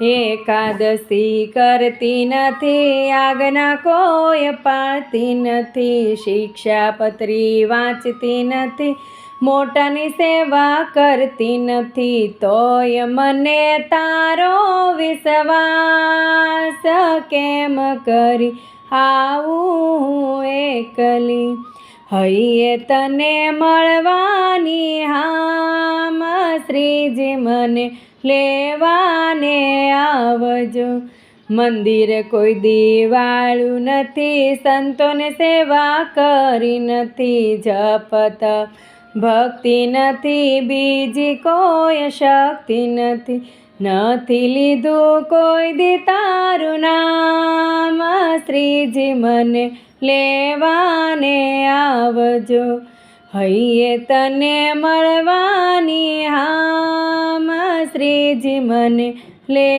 એકાદશી કરતી નથી, આજ્ઞા કોઈ પાળતી નથી, શિક્ષાપત્રી વાંચતી નથી, મોટાની સેવા કરતી નથી, તોય મને તારો વિશ્વાસ કેમ કરી? આવું એકલી હૈયે તને મળવાની હામ, શ્રીજી મને લેવાને આવજો. મંદિર કોઈ દિવાળું નથી, સંતોને સેવા કરી નથી જપત. ભક્તિ નથી, બીજી કોઈ શક્તિ નથી. નથી લીધું કોઈ દી તારું નામ. શ્રીજી મને લેવાને આવજો. હૈયે તને મળવાની હામ. શ્રીજી મને લે